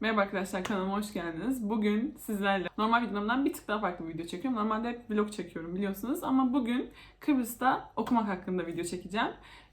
Merhaba arkadaşlar kanalıma hoş geldiniz. Bugün sizlerle normal videomdan bir tık daha farklı bir video çekiyorum. Normalde hep vlog çekiyorum biliyorsunuz ama bugün Kıbrıs'ta okumak hakkında video çekeceğim.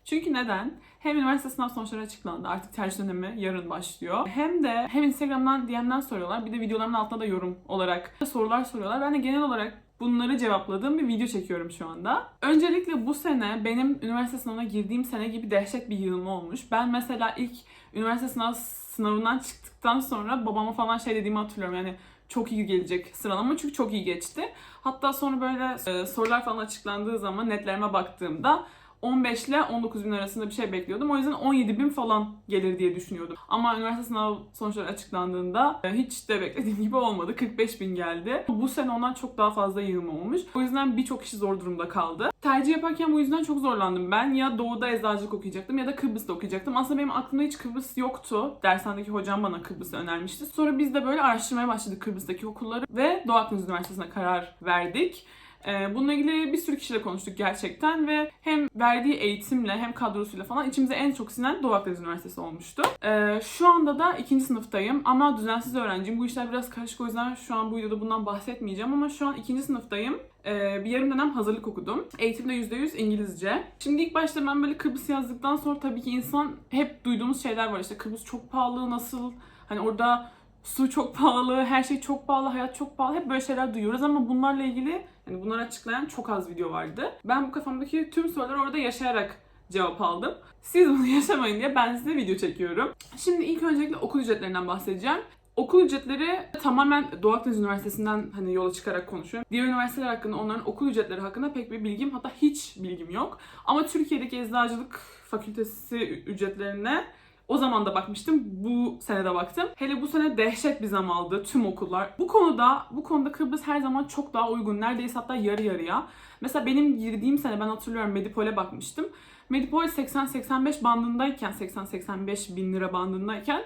Çünkü neden? Hem üniversite sınav sonuçları açıklandı. Artık tercih dönemi yarın başlıyor. Hem de hem Instagram'dan DM'den soruyorlar. Bir de videolarımın altına da yorum olarak sorular soruyorlar. Ben de genel olarak bunları cevapladığım bir video çekiyorum şu anda. Öncelikle bu sene benim üniversite sınavına girdiğim sene gibi dehşet bir yığılma olmuş. Ben mesela ilk üniversite sınav sınavından çıktıktan sonra babama falan şey dediğimi hatırlıyorum. Yani çok iyi gelecek sıralama çünkü çok iyi geçti. Hatta sonra böyle e, sorular falan açıklandığı zaman netlerime baktığımda 15 ile 19 bin arasında bir şey bekliyordum. O yüzden 17 bin falan gelir diye düşünüyordum. Ama üniversite sınav sonuçları açıklandığında e, hiç de beklediğim gibi olmadı. 45 bin geldi. Bu sene ondan çok daha fazla yığılma olmuş. O yüzden birçok kişi zor durumda kaldı. Tercih yaparken bu yüzden çok zorlandım. Ben ya doğuda eczacılık okuyacaktım ya da Kıbrıs'ta okuyacaktım. Aslında benim aklımda hiç Kıbrıs yoktu. Dershanedeki hocam bana Kıbrıs'ı önermişti. Sonra biz de böyle araştırmaya başladık Kıbrıs'taki okulları ve Doğu Akdeniz Üniversitesi'ne karar verdik. Ee, Bununla ilgili bir sürü kişiyle konuştuk gerçekten ve hem verdiği eğitimle hem kadrosuyla falan içimize en çok sinen Doğu Akdeniz Üniversitesi olmuştu. Ee, Şu anda da ikinci sınıftayım ama düzensiz öğrenciyim. Bu işler biraz karışık o yüzden şu an bu videoda bundan bahsetmeyeceğim ama şu an ikinci sınıftayım. Ee, bir yarım dönem hazırlık okudum. Eğitimde %100 İngilizce. Şimdi ilk başta ben böyle Kıbrıs yazdıktan sonra tabii ki insan hep duyduğumuz şeyler var işte Kıbrıs çok pahalı nasıl hani orada su çok pahalı, her şey çok pahalı, hayat çok pahalı. Hep böyle şeyler duyuyoruz ama bunlarla ilgili yani bunları açıklayan çok az video vardı. Ben bu kafamdaki tüm soruları orada yaşayarak cevap aldım. Siz bunu yaşamayın diye ben size video çekiyorum. Şimdi ilk öncelikle okul ücretlerinden bahsedeceğim. Okul ücretleri tamamen Doğu Akdeniz Üniversitesi'nden hani yola çıkarak konuşuyorum. Diğer üniversiteler hakkında onların okul ücretleri hakkında pek bir bilgim hatta hiç bilgim yok. Ama Türkiye'deki eczacılık fakültesi ücretlerine o zaman da bakmıştım. Bu sene de baktım. Hele bu sene dehşet bir zam aldı tüm okullar. Bu konuda bu konuda Kıbrıs her zaman çok daha uygun. Neredeyse hatta yarı yarıya. Mesela benim girdiğim sene ben hatırlıyorum Medipol'e bakmıştım. Medipol 80-85 bandındayken 80-85 bin lira bandındayken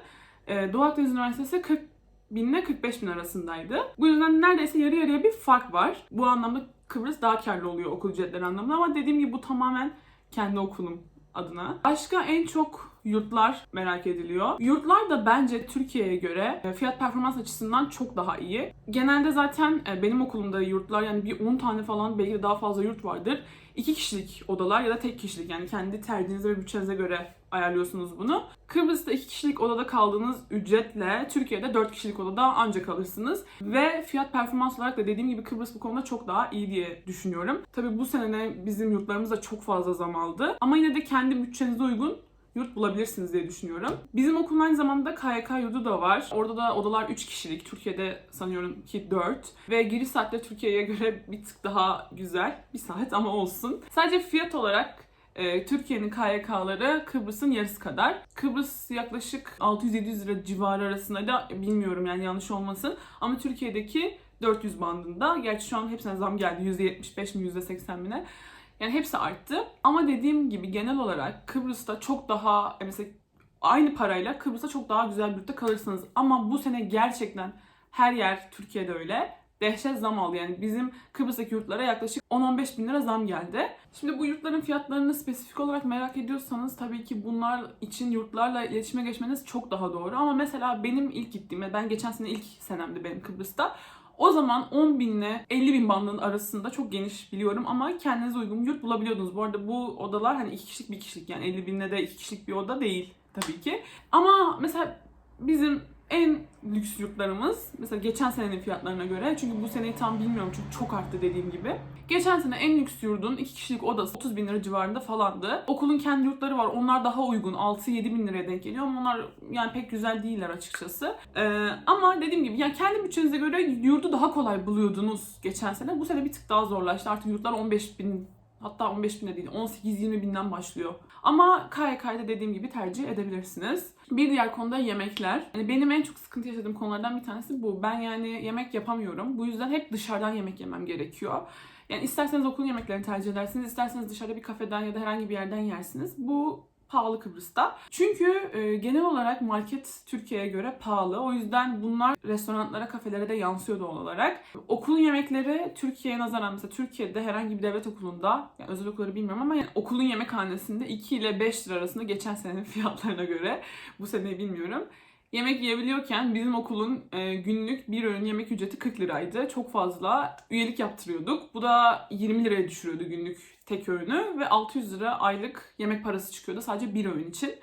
e, Doğu Akdeniz Üniversitesi 40 bin ile 45 bin arasındaydı. Bu yüzden neredeyse yarı yarıya bir fark var. Bu anlamda Kıbrıs daha karlı oluyor okul ücretleri anlamında ama dediğim gibi bu tamamen kendi okulum adına. Başka en çok yurtlar merak ediliyor. Yurtlar da bence Türkiye'ye göre e, fiyat performans açısından çok daha iyi. Genelde zaten e, benim okulumda yurtlar yani bir 10 tane falan belki de daha fazla yurt vardır. 2 kişilik odalar ya da tek kişilik yani kendi tercihinize ve bütçenize göre ayarlıyorsunuz bunu. Kıbrıs'ta 2 kişilik odada kaldığınız ücretle Türkiye'de 4 kişilik odada ancak kalırsınız. Ve fiyat performans olarak da dediğim gibi Kıbrıs bu konuda çok daha iyi diye düşünüyorum. Tabii bu sene bizim yurtlarımız da çok fazla zam aldı. Ama yine de kendi bütçenize uygun yurt bulabilirsiniz diye düşünüyorum. Bizim okulun aynı zamanda KYK yurdu da var. Orada da odalar 3 kişilik. Türkiye'de sanıyorum ki 4. Ve giriş saatleri Türkiye'ye göre bir tık daha güzel. Bir saat ama olsun. Sadece fiyat olarak e, Türkiye'nin KYK'ları Kıbrıs'ın yarısı kadar. Kıbrıs yaklaşık 600-700 lira civarı arasında da bilmiyorum yani yanlış olmasın. Ama Türkiye'deki 400 bandında. Gerçi şu an hepsine zam geldi. %75 mi %80 mi ne? Yani hepsi arttı. Ama dediğim gibi genel olarak Kıbrıs'ta çok daha e, mesela aynı parayla Kıbrıs'ta çok daha güzel bir yurtta kalırsınız. Ama bu sene gerçekten her yer Türkiye'de öyle. Dehşet zam aldı. Yani bizim Kıbrıs'taki yurtlara yaklaşık 10-15 bin lira zam geldi. Şimdi bu yurtların fiyatlarını spesifik olarak merak ediyorsanız tabii ki bunlar için yurtlarla iletişime geçmeniz çok daha doğru. Ama mesela benim ilk gittiğimde, ben geçen sene ilk senemdi benim Kıbrıs'ta. O zaman 10 bin ile 50 bin bandının arasında çok geniş biliyorum ama kendinize uygun yurt bulabiliyordunuz. Bu arada bu odalar hani 2 kişilik bir kişilik yani 50 binle de 2 kişilik bir oda değil tabii ki. Ama mesela bizim en lüks yurtlarımız mesela geçen senenin fiyatlarına göre çünkü bu seneyi tam bilmiyorum çünkü çok arttı dediğim gibi. Geçen sene en lüks yurdun 2 kişilik odası 30 bin lira civarında falandı. Okulun kendi yurtları var onlar daha uygun 6-7 bin liraya denk geliyor ama onlar yani pek güzel değiller açıkçası. Ee, ama dediğim gibi yani kendi bütçenize göre yurdu daha kolay buluyordunuz geçen sene. Bu sene bir tık daha zorlaştı artık yurtlar 15 bin Hatta 15 bin de değil 18-20 binden başlıyor. Ama KYK'da dediğim gibi tercih edebilirsiniz. Bir diğer konuda yemekler. Yani benim en çok sıkıntı yaşadığım konulardan bir tanesi bu. Ben yani yemek yapamıyorum. Bu yüzden hep dışarıdan yemek yemem gerekiyor. Yani isterseniz okulun yemeklerini tercih edersiniz, isterseniz dışarıda bir kafeden ya da herhangi bir yerden yersiniz. Bu pahalı Kıbrıs'ta. Çünkü e, genel olarak market Türkiye'ye göre pahalı. O yüzden bunlar restoranlara, kafelere de yansıyor doğal olarak. Okulun yemekleri Türkiye'ye nazaran mesela Türkiye'de herhangi bir devlet okulunda, yani özel okulları bilmiyorum ama yani okulun yemekhanesinde 2 ile 5 lira arasında geçen senenin fiyatlarına göre bu seneyi bilmiyorum. Yemek yiyebiliyorken bizim okulun e, günlük bir öğün yemek ücreti 40 liraydı. Çok fazla üyelik yaptırıyorduk. Bu da 20 liraya düşürüyordu günlük tek öğünü ve 600 lira aylık yemek parası çıkıyordu sadece bir öğün için.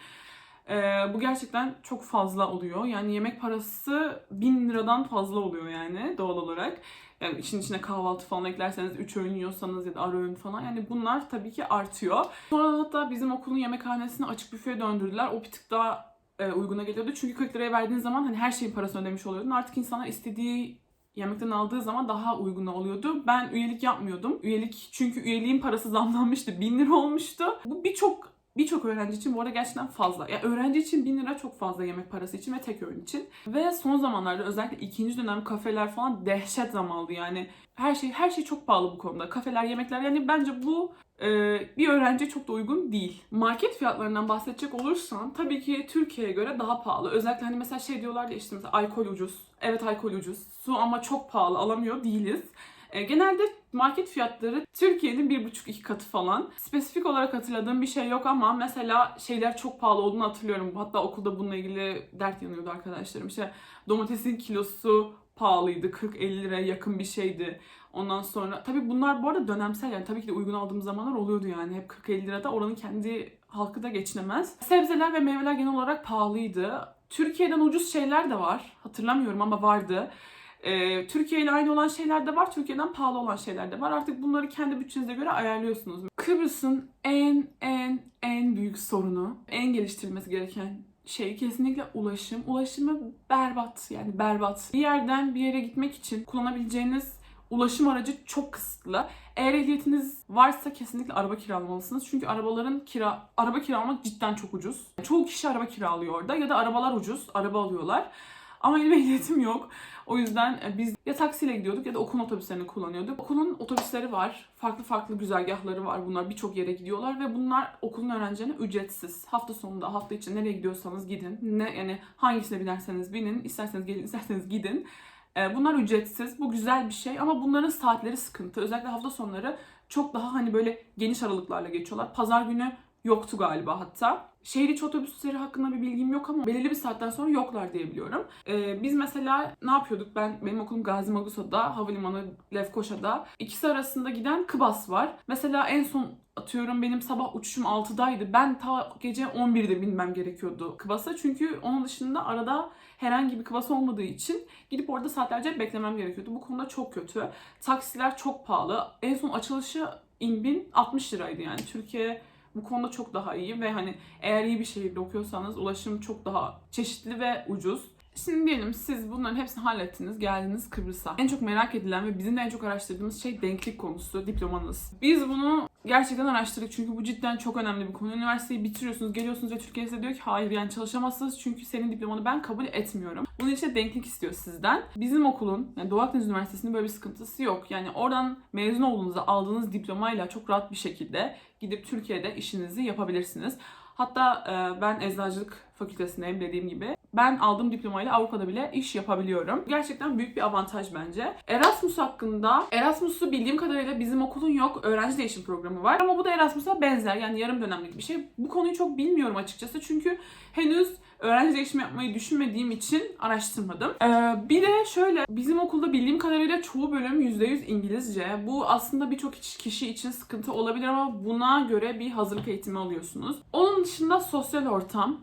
E, bu gerçekten çok fazla oluyor. Yani yemek parası 1000 liradan fazla oluyor yani doğal olarak. Yani işin içine kahvaltı falan eklerseniz 3 öğün yiyorsanız ya da ara öğün falan yani bunlar tabii ki artıyor. Sonra hatta bizim okulun yemekhanesini açık büfeye döndürdüler. O bir tık daha e, uyguna geliyordu. Çünkü 40 liraya verdiğin zaman hani her şeyin parasını ödemiş oluyordun. Artık insanlar istediği yemekten aldığı zaman daha uyguna oluyordu. Ben üyelik yapmıyordum. Üyelik çünkü üyeliğin parası zamlanmıştı. 1000 lira olmuştu. Bu birçok birçok öğrenci için bu arada gerçekten fazla. Ya öğrenci için 1000 lira çok fazla yemek parası için ve tek öğün için. Ve son zamanlarda özellikle ikinci dönem kafeler falan dehşet zam aldı yani. Her şey her şey çok pahalı bu konuda. Kafeler, yemekler yani bence bu e, bir öğrenciye çok da uygun değil. Market fiyatlarından bahsedecek olursam tabii ki Türkiye'ye göre daha pahalı. Özellikle hani mesela şey diyorlar ya işte mesela alkol ucuz. Evet alkol ucuz. Su ama çok pahalı alamıyor değiliz. E, genelde market fiyatları Türkiye'nin bir buçuk iki katı falan. Spesifik olarak hatırladığım bir şey yok ama mesela şeyler çok pahalı olduğunu hatırlıyorum. Hatta okulda bununla ilgili dert yanıyordu arkadaşlarım. İşte domatesin kilosu pahalıydı. 40-50 liraya yakın bir şeydi. Ondan sonra tabii bunlar bu arada dönemsel yani tabii ki de uygun aldığım zamanlar oluyordu yani. Hep 40-50 lirada oranın kendi halkı da geçinemez. Sebzeler ve meyveler genel olarak pahalıydı. Türkiye'den ucuz şeyler de var. Hatırlamıyorum ama vardı. Ee, Türkiye ile aynı olan şeyler de var, Türkiye'den pahalı olan şeyler de var. Artık bunları kendi bütçenize göre ayarlıyorsunuz. Kıbrıs'ın en en en büyük sorunu, en geliştirilmesi gereken şey kesinlikle ulaşım. Ulaşımı berbat yani berbat. Bir yerden bir yere gitmek için kullanabileceğiniz ulaşım aracı çok kısıtlı. Eğer ehliyetiniz varsa kesinlikle araba kiralamalısınız. Çünkü arabaların kira araba kiralamak cidden çok ucuz. Çoğu kişi araba kiralıyor orada ya da arabalar ucuz, araba alıyorlar. Ama benim ehliyetim yok. O yüzden e, biz ya taksiyle gidiyorduk ya da okulun otobüslerini kullanıyorduk. Okulun otobüsleri var. Farklı farklı güzergahları var. Bunlar birçok yere gidiyorlar ve bunlar okulun öğrencilerine ücretsiz. Hafta sonunda, hafta içi nereye gidiyorsanız gidin. Ne yani hangisine binerseniz binin, isterseniz gelin, isterseniz gidin. E, Bunlar ücretsiz. Bu güzel bir şey ama bunların saatleri sıkıntı. Özellikle hafta sonları çok daha hani böyle geniş aralıklarla geçiyorlar. Pazar günü yoktu galiba hatta. Şehir içi otobüsleri hakkında bir bilgim yok ama belirli bir saatten sonra yoklar diye biliyorum. Ee, biz mesela ne yapıyorduk? Ben benim okulum Gazi Magusa'da, havalimanı Lefkoşa'da. İkisi arasında giden Kıbas var. Mesela en son atıyorum benim sabah uçuşum 6'daydı. Ben ta gece 11'de binmem gerekiyordu Kıbas'a. Çünkü onun dışında arada herhangi bir Kıbas olmadığı için gidip orada saatlerce beklemem gerekiyordu. Bu konuda çok kötü. Taksiler çok pahalı. En son açılışı inbin 60 liraydı yani. Türkiye bu konuda çok daha iyi ve hani eğer iyi bir şehirde okuyorsanız ulaşım çok daha çeşitli ve ucuz. Şimdi diyelim siz bunların hepsini hallettiniz, geldiniz Kıbrıs'a. En çok merak edilen ve bizim de en çok araştırdığımız şey denklik konusu, diplomanız. Biz bunu gerçekten araştırdık çünkü bu cidden çok önemli bir konu. Üniversiteyi bitiriyorsunuz, geliyorsunuz ve Türkiye size diyor ki hayır yani çalışamazsınız çünkü senin diplomanı ben kabul etmiyorum. Bunun için de denklik istiyor sizden. Bizim okulun, yani Doğu Akdeniz Üniversitesi'nin böyle bir sıkıntısı yok. Yani oradan mezun olduğunuzda aldığınız diplomayla çok rahat bir şekilde gidip Türkiye'de işinizi yapabilirsiniz. Hatta ben eczacılık fakültesindeyim dediğim gibi. Ben aldığım diplomayla Avrupa'da bile iş yapabiliyorum. Gerçekten büyük bir avantaj bence. Erasmus hakkında, Erasmus'u bildiğim kadarıyla bizim okulun yok. Öğrenci değişim programı var. Ama bu da Erasmus'a benzer. Yani yarım dönemlik bir şey. Bu konuyu çok bilmiyorum açıkçası. Çünkü henüz öğrenci değişimi yapmayı düşünmediğim için araştırmadım. Ee, bir de şöyle bizim okulda bildiğim kadarıyla çoğu bölüm %100 İngilizce. Bu aslında birçok kişi için sıkıntı olabilir ama buna göre bir hazırlık eğitimi alıyorsunuz. Onun dışında sosyal ortam.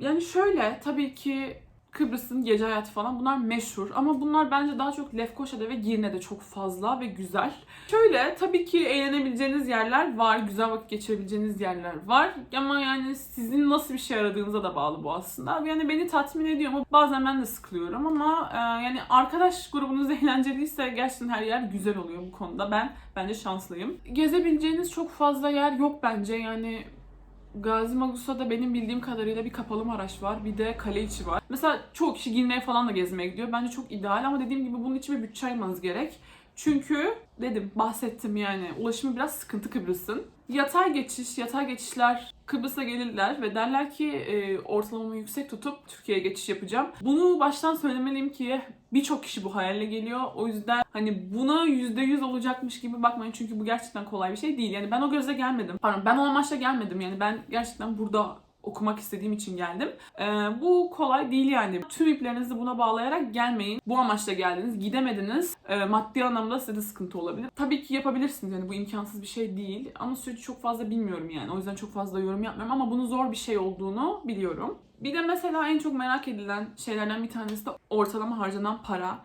Yani şöyle tabii ki Kıbrıs'ın gece hayatı falan bunlar meşhur ama bunlar bence daha çok Lefkoşa'da ve Girne'de çok fazla ve güzel. Şöyle tabii ki eğlenebileceğiniz yerler var, güzel vakit geçirebileceğiniz yerler var ama yani sizin nasıl bir şey aradığınıza da bağlı bu aslında. Yani beni tatmin ediyor ama bazen ben de sıkılıyorum ama e, yani arkadaş grubunuz eğlenceliyse gerçekten her yer güzel oluyor bu konuda. Ben bence şanslıyım. Gezebileceğiniz çok fazla yer yok bence yani Gazi Magusa'da benim bildiğim kadarıyla bir kapalı Maraş var. Bir de kale içi var. Mesela çoğu kişi Girne'ye falan da gezmeye gidiyor. Bence çok ideal ama dediğim gibi bunun için bir bütçe ayırmanız gerek. Çünkü dedim bahsettim yani ulaşımı biraz sıkıntı Kıbrıs'ın. Yatay geçiş, yatay geçişler Kıbrıs'a gelirler ve derler ki e, ortalamamı yüksek tutup Türkiye'ye geçiş yapacağım. Bunu baştan söylemeliyim ki birçok kişi bu hayalle geliyor. O yüzden hani buna %100 olacakmış gibi bakmayın çünkü bu gerçekten kolay bir şey değil. Yani ben o gözle gelmedim. Pardon ben o amaçla gelmedim. Yani ben gerçekten burada okumak istediğim için geldim. Ee, bu kolay değil yani. Tüm iplerinizi buna bağlayarak gelmeyin. Bu amaçla geldiniz, gidemediniz. Ee, maddi anlamda size de sıkıntı olabilir. Tabii ki yapabilirsiniz yani bu imkansız bir şey değil. Ama süreci çok fazla bilmiyorum yani. O yüzden çok fazla yorum yapmıyorum ama bunun zor bir şey olduğunu biliyorum. Bir de mesela en çok merak edilen şeylerden bir tanesi de ortalama harcanan para.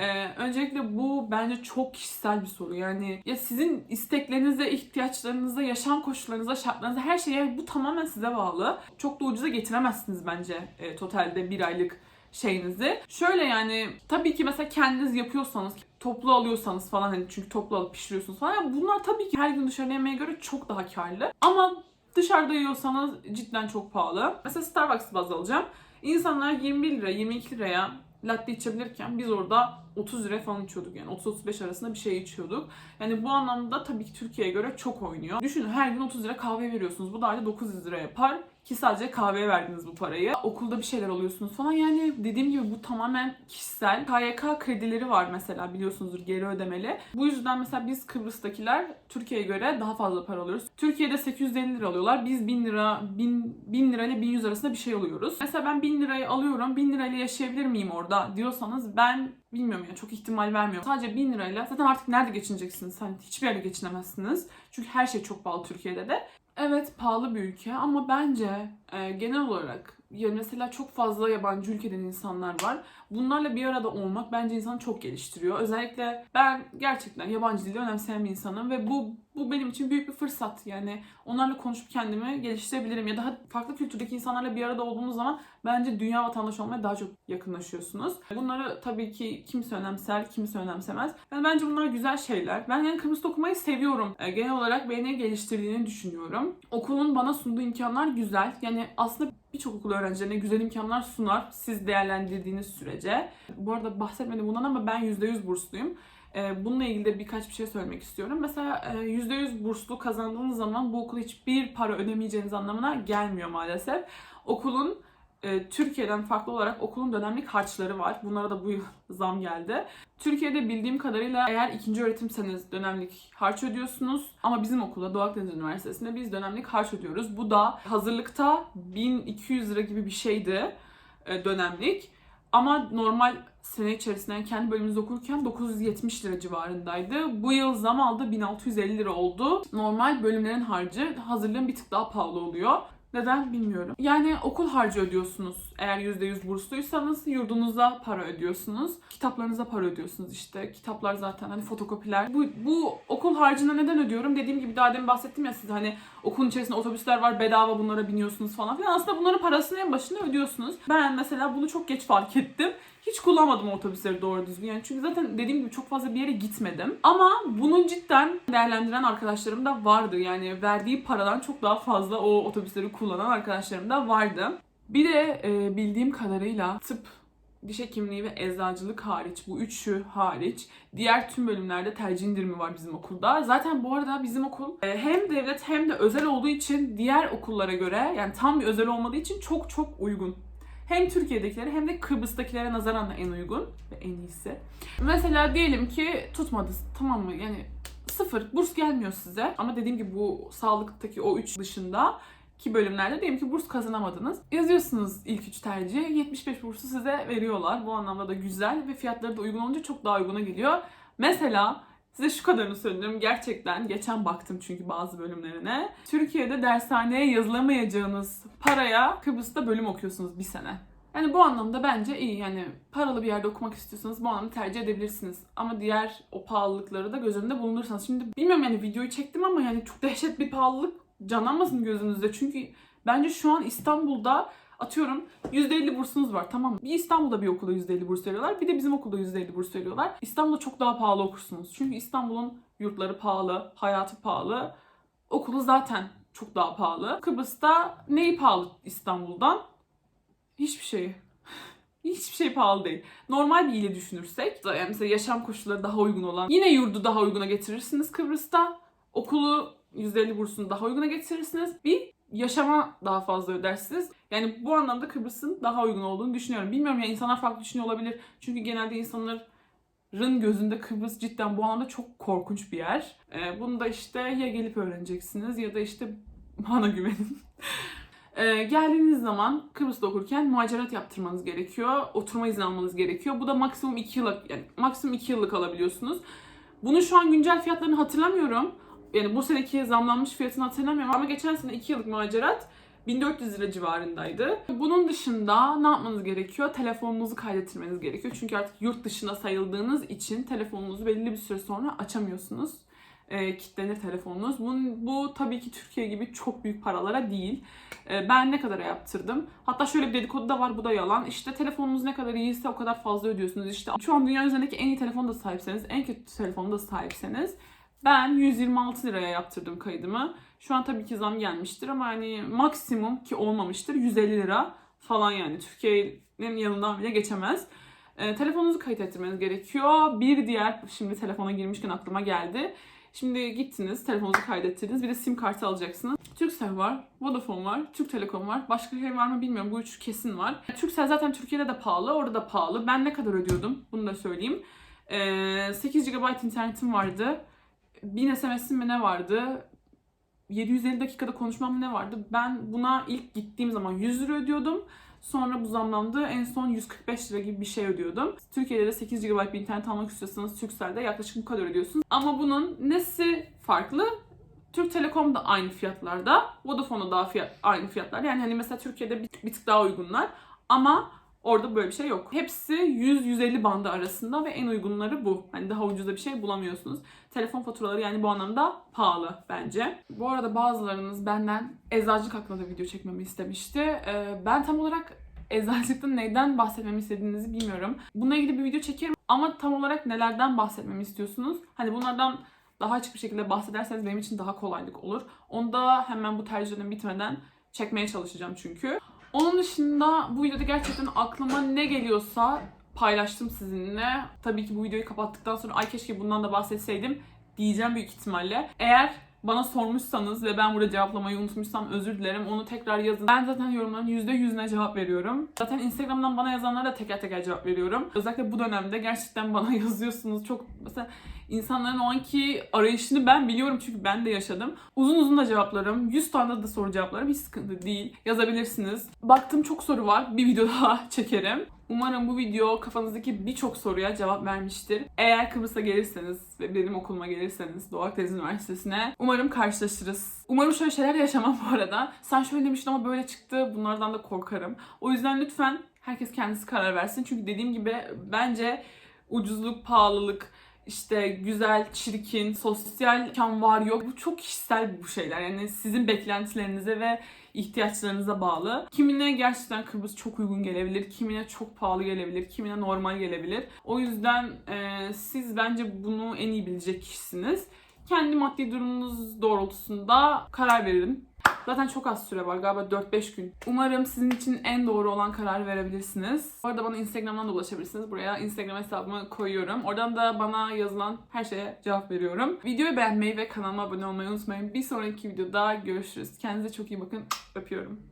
Ee, öncelikle bu bence çok kişisel bir soru. Yani ya sizin isteklerinize, ihtiyaçlarınıza, yaşam koşullarınıza, şartlarınıza her şeye bu tamamen size bağlı. Çok da ucuza getiremezsiniz bence e, totalde bir aylık şeyinizi. Şöyle yani tabii ki mesela kendiniz yapıyorsanız, toplu alıyorsanız falan hani çünkü toplu alıp pişiriyorsunuz falan. yani bunlar tabii ki her gün dışarıda yemeye göre çok daha karlı. Ama dışarıda yiyorsanız cidden çok pahalı. Mesela Starbucks baz alacağım. İnsanlar 21 lira, 22 liraya latte içebilirken biz orada 30 lira falan içiyorduk yani 30-35 arasında bir şey içiyorduk. Yani bu anlamda tabii ki Türkiye'ye göre çok oynuyor. Düşünün her gün 30 lira kahve veriyorsunuz. Bu da ayda 900 lira yapar ki sadece kahveye verdiniz bu parayı. Okulda bir şeyler alıyorsunuz falan yani dediğim gibi bu tamamen kişisel. KYK kredileri var mesela biliyorsunuzdur geri ödemeli. Bu yüzden mesela biz Kıbrıs'takiler Türkiye'ye göre daha fazla para alıyoruz. Türkiye'de 850 lira alıyorlar. Biz 1000 lira, 1000, 1000 lira ile 1100 arasında bir şey alıyoruz. Mesela ben 1000 lirayı alıyorum. 1000 lirayla yaşayabilir miyim orada diyorsanız ben bilmiyorum ya çok ihtimal vermiyorum. Sadece 1000 lirayla zaten artık nerede geçineceksiniz? Hani hiçbir yerde geçinemezsiniz. Çünkü her şey çok pahalı Türkiye'de de. Evet pahalı bir ülke ama bence e, genel olarak ya mesela çok fazla yabancı ülkeden insanlar var. Bunlarla bir arada olmak bence insanı çok geliştiriyor. Özellikle ben gerçekten yabancı dili önemseyen bir insanım ve bu bu benim için büyük bir fırsat. Yani onlarla konuşup kendimi geliştirebilirim ya daha farklı kültürdeki insanlarla bir arada olduğunuz zaman bence dünya vatandaşı olmaya daha çok yakınlaşıyorsunuz. Bunları tabii ki kimse önemser, kimse önemsemez. Yani bence bunlar güzel şeyler. Ben yani Kıbrıs'ta okumayı seviyorum. E, genel olarak beni geliştirdiğini düşünüyorum. Okulun bana sunduğu imkanlar güzel. Yani aslında birçok okul öğrencilerine güzel imkanlar sunar siz değerlendirdiğiniz sürece. Bu arada bahsetmedim bundan ama ben %100 bursluyum. Ee, Bununla ilgili de birkaç bir şey söylemek istiyorum. Mesela e, %100 burslu kazandığınız zaman bu okula hiçbir para ödemeyeceğiniz anlamına gelmiyor maalesef. Okulun e, Türkiye'den farklı olarak okulun dönemlik harçları var. Bunlara da bu yıl zam geldi. Türkiye'de bildiğim kadarıyla eğer ikinci öğretimseniz dönemlik harç ödüyorsunuz. Ama bizim okulda Doğu Akdeniz Üniversitesi'nde biz dönemlik harç ödüyoruz. Bu da hazırlıkta 1200 lira gibi bir şeydi e, dönemlik. Ama normal sene içerisinde kendi bölümümüzde okurken 970 lira civarındaydı. Bu yıl zam aldı 1650 lira oldu. Normal bölümlerin harcı hazırlığın bir tık daha pahalı oluyor. Neden bilmiyorum. Yani okul harcı ödüyorsunuz. Eğer %100 bursluysanız yurdunuza para ödüyorsunuz. Kitaplarınıza para ödüyorsunuz işte. Kitaplar zaten hani fotokopiler. Bu, bu okul harcına neden ödüyorum? Dediğim gibi daha demin bahsettim ya size hani okulun içerisinde otobüsler var bedava bunlara biniyorsunuz falan filan. Aslında bunların parasını en başında ödüyorsunuz. Ben mesela bunu çok geç fark ettim. Hiç kullanmadım otobüsleri doğru düzgün. Yani çünkü zaten dediğim gibi çok fazla bir yere gitmedim. Ama bunun cidden değerlendiren arkadaşlarım da vardı. Yani verdiği paradan çok daha fazla o otobüsleri kullanan arkadaşlarım da vardı. Bir de e, bildiğim kadarıyla tıp, diş hekimliği ve eczacılık hariç, bu üçü hariç diğer tüm bölümlerde tercih indirimi var bizim okulda. Zaten bu arada bizim okul e, hem devlet hem de özel olduğu için diğer okullara göre yani tam bir özel olmadığı için çok çok uygun. Hem Türkiye'dekilere hem de Kıbrıs'takilere nazaran da en uygun ve en iyisi. Mesela diyelim ki tutmadı tamam mı yani sıfır burs gelmiyor size ama dediğim gibi bu sağlıktaki o üç dışında ki bölümlerde diyelim ki burs kazanamadınız. Yazıyorsunuz ilk üç tercihi 75 bursu size veriyorlar. Bu anlamda da güzel ve fiyatları da uygun olunca çok daha uyguna geliyor. Mesela Size şu kadarını söyleyeyim. Gerçekten geçen baktım çünkü bazı bölümlerine. Türkiye'de dershaneye yazılamayacağınız paraya Kıbrıs'ta bölüm okuyorsunuz bir sene. Yani bu anlamda bence iyi. Yani paralı bir yerde okumak istiyorsanız bu anlamda tercih edebilirsiniz. Ama diğer o pahalılıkları da göz önünde bulundurursanız. Şimdi bilmiyorum yani videoyu çektim ama yani çok dehşet bir pahalılık canlanmasın gözünüzde. Çünkü bence şu an İstanbul'da atıyorum %50 bursunuz var tamam mı? Bir İstanbul'da bir okulda %50 burs veriyorlar. Bir de bizim okulda %50 burs veriyorlar. İstanbul'da çok daha pahalı okursunuz. Çünkü İstanbul'un yurtları pahalı, hayatı pahalı. Okulu zaten çok daha pahalı. Kıbrıs'ta neyi pahalı İstanbul'dan? Hiçbir şeyi. Hiçbir şey pahalı değil. Normal bir ile düşünürsek, yani mesela yaşam koşulları daha uygun olan, yine yurdu daha uyguna getirirsiniz Kıbrıs'ta. Okulu %50 bursunu daha uyguna getirirsiniz. Bir yaşama daha fazla ödersiniz. Yani bu anlamda Kıbrıs'ın daha uygun olduğunu düşünüyorum. Bilmiyorum ya insanlar farklı düşünüyor olabilir. Çünkü genelde insanların gözünde Kıbrıs cidden bu anlamda çok korkunç bir yer. Ee, bunu da işte ya gelip öğreneceksiniz ya da işte bana güvenin. Ee, geldiğiniz zaman Kıbrıs'ta okurken muhacirat yaptırmanız gerekiyor. Oturma izni almanız gerekiyor. Bu da maksimum 2 yıllık yani maksimum 2 yıllık alabiliyorsunuz. Bunun şu an güncel fiyatlarını hatırlamıyorum. Yani bu seneki zamlanmış fiyatını hatırlamıyorum ama geçen sene 2 yıllık muhacirat 1400 lira civarındaydı. Bunun dışında ne yapmanız gerekiyor? Telefonunuzu kaydettirmeniz gerekiyor. Çünkü artık yurt dışında sayıldığınız için telefonunuzu belli bir süre sonra açamıyorsunuz. E, kitlenir telefonunuz. Bu, bu tabii ki Türkiye gibi çok büyük paralara değil. E, ben ne kadara yaptırdım? Hatta şöyle bir dedikodu da var bu da yalan. İşte telefonunuz ne kadar iyiyse o kadar fazla ödüyorsunuz. İşte şu an dünya üzerindeki en iyi telefonu da sahipseniz, en kötü telefonu da sahipseniz ben 126 liraya yaptırdım kaydımı. Şu an tabii ki zam gelmiştir ama hani maksimum ki olmamıştır 150 lira falan yani Türkiye'nin yanından bile geçemez. E, telefonunuzu kayıt ettirmeniz gerekiyor. Bir diğer şimdi telefona girmişken aklıma geldi. Şimdi gittiniz, telefonunuzu kaydettirdiniz. Bir de sim kartı alacaksınız. Turkcell var, Vodafone var, Türk Telekom var. Başka şey var mı bilmiyorum. Bu üç kesin var. Turkcell zaten Türkiye'de de pahalı, orada da pahalı. Ben ne kadar ödüyordum? Bunu da söyleyeyim. Ee, 8 GB internetim vardı. 1000 SMS'im mi ne vardı? 750 dakikada konuşmam ne vardı? Ben buna ilk gittiğim zaman 100 lira ödüyordum. Sonra bu zamlandı. En son 145 lira gibi bir şey ödüyordum. Türkiye'de de 8 GB bir internet almak istiyorsanız Turkcell'de yaklaşık bu kadar ödüyorsunuz. Ama bunun nesi farklı? Türk Telekom da aynı fiyatlarda. Vodafone'da daha fiyat, aynı fiyatlar. Yani hani mesela Türkiye'de bir, bir tık daha uygunlar. Ama orada böyle bir şey yok. Hepsi 100-150 bandı arasında ve en uygunları bu. Hani daha ucuza bir şey bulamıyorsunuz. Telefon faturaları yani bu anlamda pahalı bence. Bu arada bazılarınız benden eczacılık hakkında da video çekmemi istemişti. Ee, ben tam olarak eczacılıktan neyden bahsetmemi istediğinizi bilmiyorum. Bununla ilgili bir video çekerim ama tam olarak nelerden bahsetmemi istiyorsunuz? Hani bunlardan daha açık bir şekilde bahsederseniz benim için daha kolaylık olur. Onu da hemen bu tercih dönemi bitmeden çekmeye çalışacağım çünkü. Onun dışında bu videoda gerçekten aklıma ne geliyorsa paylaştım sizinle. Tabii ki bu videoyu kapattıktan sonra ay keşke bundan da bahsetseydim diyeceğim büyük ihtimalle. Eğer bana sormuşsanız ve ben burada cevaplamayı unutmuşsam özür dilerim. Onu tekrar yazın. Ben zaten yorumların %100'üne cevap veriyorum. Zaten Instagram'dan bana yazanlara da teker teker cevap veriyorum. Özellikle bu dönemde gerçekten bana yazıyorsunuz. Çok mesela insanların o anki arayışını ben biliyorum çünkü ben de yaşadım. Uzun uzun da cevaplarım. 100 tane de soru cevaplarım. Hiç sıkıntı değil. Yazabilirsiniz. Baktım çok soru var. Bir video daha çekerim. Umarım bu video kafanızdaki birçok soruya cevap vermiştir. Eğer Kıbrıs'a gelirseniz ve benim okuluma gelirseniz Doğu Akdeniz Üniversitesi'ne umarım karşılaşırız. Umarım şöyle şeyler yaşamam bu arada. Sen şöyle demiştin ama böyle çıktı. Bunlardan da korkarım. O yüzden lütfen herkes kendisi karar versin. Çünkü dediğim gibi bence ucuzluk, pahalılık, işte güzel, çirkin, sosyal imkan var yok. Bu çok kişisel bu şeyler. Yani sizin beklentilerinize ve ihtiyaçlarınıza bağlı. Kimine gerçekten Kıbrıs çok uygun gelebilir, kimine çok pahalı gelebilir, kimine normal gelebilir. O yüzden e, siz bence bunu en iyi bilecek kişisiniz. Kendi maddi durumunuz doğrultusunda karar verin. Zaten çok az süre var galiba 4-5 gün. Umarım sizin için en doğru olan kararı verebilirsiniz. Bu arada bana Instagram'dan da ulaşabilirsiniz. Buraya Instagram hesabımı koyuyorum. Oradan da bana yazılan her şeye cevap veriyorum. Videoyu beğenmeyi ve kanalıma abone olmayı unutmayın. Bir sonraki videoda görüşürüz. Kendinize çok iyi bakın. Öpüyorum.